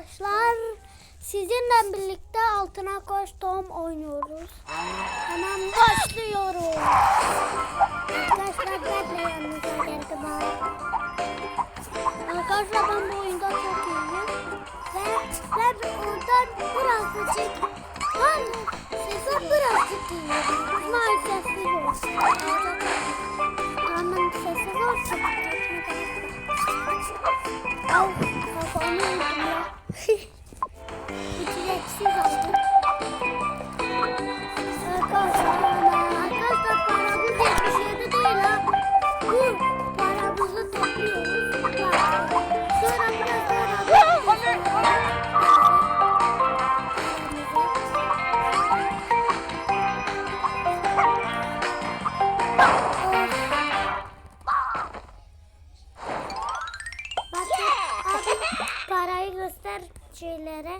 arkadaşlar. Sizinle birlikte altına koş tom oynuyoruz. Hemen başlıyoruz. Arkadaşlar ben de yanınıza geldim. Arkadaşlar ben bu oyunda çok iyiyim. Ve ben oradan birazcık ben sese birazcık iyiyim. Maalesef olsun. Aman sessiz olsun. Al kafamı yudum 嘿 parayı göster şeylere.